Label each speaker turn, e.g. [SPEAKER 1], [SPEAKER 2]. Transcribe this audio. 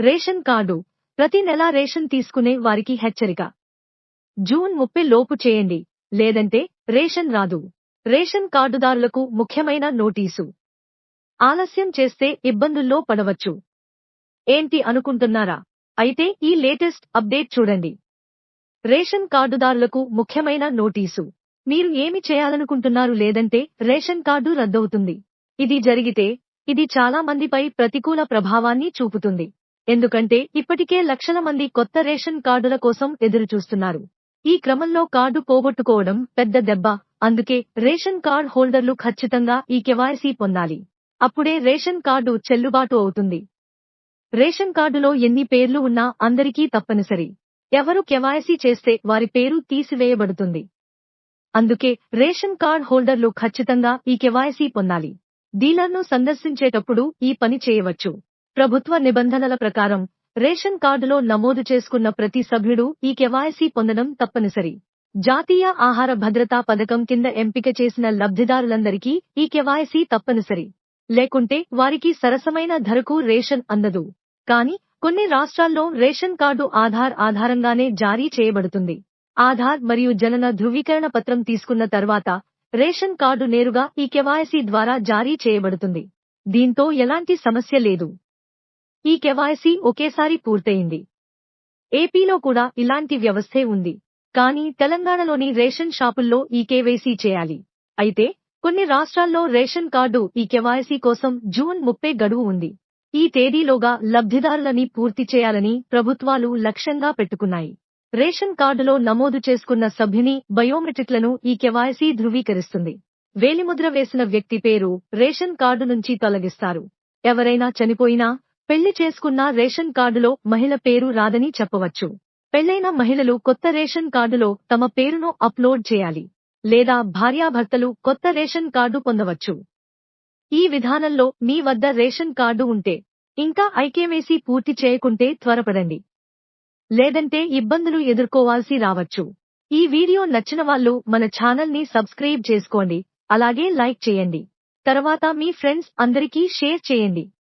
[SPEAKER 1] Ration card. ప్రతి నెలా ration తీసుకునే వారికి హెచ్చరిక. జూన్ ముప్పై లోపు చేయండి. లేదంటే రేషన్ రాదు. రేషన్ కార్డుదారులకు ముఖ్యమైన నోటీసు. ఆలస్యం చేస్తే ఇబ్బందుల్లో పడవచ్చు. ఏంటి అనుకుంటున్నారా? అయితే ఈ లేటెస్ట్ అప్డేట్ చూడండి. రేషన్ కార్డుదారులకు ముఖ్యమైన నోటీసు. మీరు ఏమి చేయాలనుకుంటున్నారు లేదంటే రేషన్ కార్డు రద్దవుతుంది. ఇది జరిగితే ఇది చాలా మందిపై ప్రతికూల ప్రభావాన్ని చూపుతుంది. ఎందుకంటే ఇప్పటికే లక్షల మంది కొత్త రేషన్ కార్డుల కోసం ఎదురుచూస్తున్నారు. ఈ క్రమంలో కార్డు పోగొట్టుకోవడం పెద్ద దెబ్బ. అందుకే రేషన్ కార్డ్ హోల్డర్లు ఖచ్చితంగా ఈ కెవాయసీ పొందాలి. అప్పుడే రేషన్ కార్డు చెల్లుబాటు అవుతుంది. రేషన్ కార్డులో ఎన్ని పేర్లు ఉన్నా అందరికీ తప్పనిసరి. ఎవరు కెవాయసీ చేస్తే వారి పేరు తీసివేయబడుతుంది. అందుకే రేషన్ కార్డ్ హోల్డర్లు ఖచ్చితంగా ఈ కెవాయసీ పొందాలి. డీలర్ను సందర్శించేటప్పుడు ఈ పని చేయవచ్చు. ప్రభుత్వ నిబంధనల ప్రకారం రేషన్ కార్డులో నమోదు చేసుకున్న ప్రతి సభ్యుడు ఈ కెవాయసీ పొందడం తప్పనిసరి. జాతీయ ఆహార భద్రతా పథకం కింద ఎంపిక చేసిన లబ్ధిదారులందరికీ ఈ కెవాయసీ తప్పనిసరి. లేకుంటే వారికి సరసమైన ధరకు రేషన్ అందదు. కానీ కొన్ని రాష్ట్రాల్లో రేషన్ కార్డు ఆధార్ ఆధారంగానే జారీ చేయబడుతుంది. ఆధార్ మరియు జనన ధృవీకరణ పత్రం తీసుకున్న తర్వాత రేషన్ కార్డు నేరుగా ఈ కెవాయసీ ద్వారా జారీ చేయబడుతుంది. దీంతో ఎలాంటి సమస్య లేదు. ఈ కెవాయసీ ఒకేసారి పూర్తయింది. ఏపీలో కూడా ఇలాంటి వ్యవస్థే ఉంది. కానీ తెలంగాణలోని రేషన్ షాపుల్లో ఈ కేవైసీ చేయాలి. అయితే కొన్ని రాష్ట్రాల్లో రేషన్ కార్డు ఈ కెవాయసీ కోసం జూన్ ముప్పై గడువు ఉంది. ఈ తేదీలోగా లబ్ధిదారులని పూర్తి చేయాలని ప్రభుత్వాలు లక్ష్యంగా పెట్టుకున్నాయి. రేషన్ కార్డులో నమోదు చేసుకున్న సభ్యుని బయోమెట్రిక్లను ఈ కెవాయసీ ధృవీకరిస్తుంది. వేలిముద్ర వేసిన వ్యక్తి పేరు రేషన్ కార్డు నుంచి తొలగిస్తారు. ఎవరైనా చనిపోయినా పెళ్ళి చేసుకున్న రేషన్ కార్డులో మహిళ పేరు రాదని చెప్పవచ్చు. పెళ్ళైన మహిళలు కొత్త రేషన్ కార్డులో తమ పేరును అప్లోడ్ చేయాలి. లేదా భార్యాభర్తలు కొత్త రేషన్ కార్డు పొందవచ్చు. ఈ విధానంలో మీ వద్ద రేషన్ కార్డు ఉంటే ఇంకా ఐకేవేసీ పూర్తి చేయకుంటే త్వరపడండి. లేదంటే ఇబ్బందులు ఎదుర్కోవాల్సి రావచ్చు. ఈ వీడియో నచ్చిన వాళ్ళు మన ఛానల్ని సబ్స్క్రైబ్ చేసుకోండి. అలాగే లైక్ చేయండి. తర్వాత మీ ఫ్రెండ్స్ అందరికీ షేర్ చేయండి.